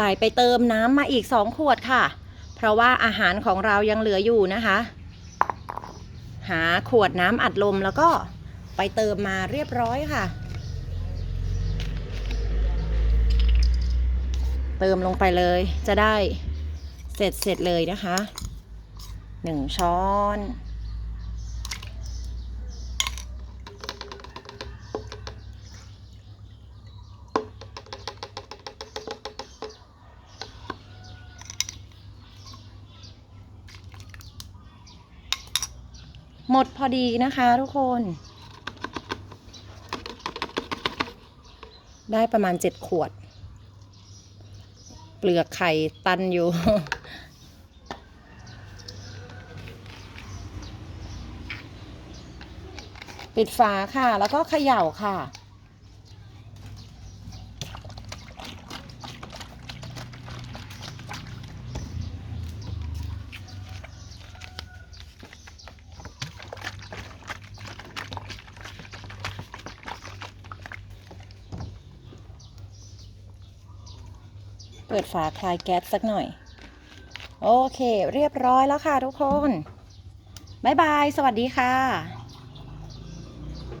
ตายไปเติมน้ำมาอีก2ขวดค่ะ เพราะว่าอาหารของเรายังเหลืออยู่นะคะ หาขวดน้ำอัดลมแล้วก็ไปเติมมาเรียบร้อยค่ะ เติมลงไปเลยจะได้เสร็จเสร็จเลยนะคะหนึ่งช้อน หมดพอดีนะคะทุกคน ได้ประมาณเจ็ดขวด เปลือกไข่ตันอยู่ ปิดฝาค่ะ แล้วก็เขย่าค่ะ เปิดฝาคลายแก๊สสักหน่อย โอเค เรียบร้อยแล้วค่ะทุกคน บ๊ายบาย สวัสดีค่ะ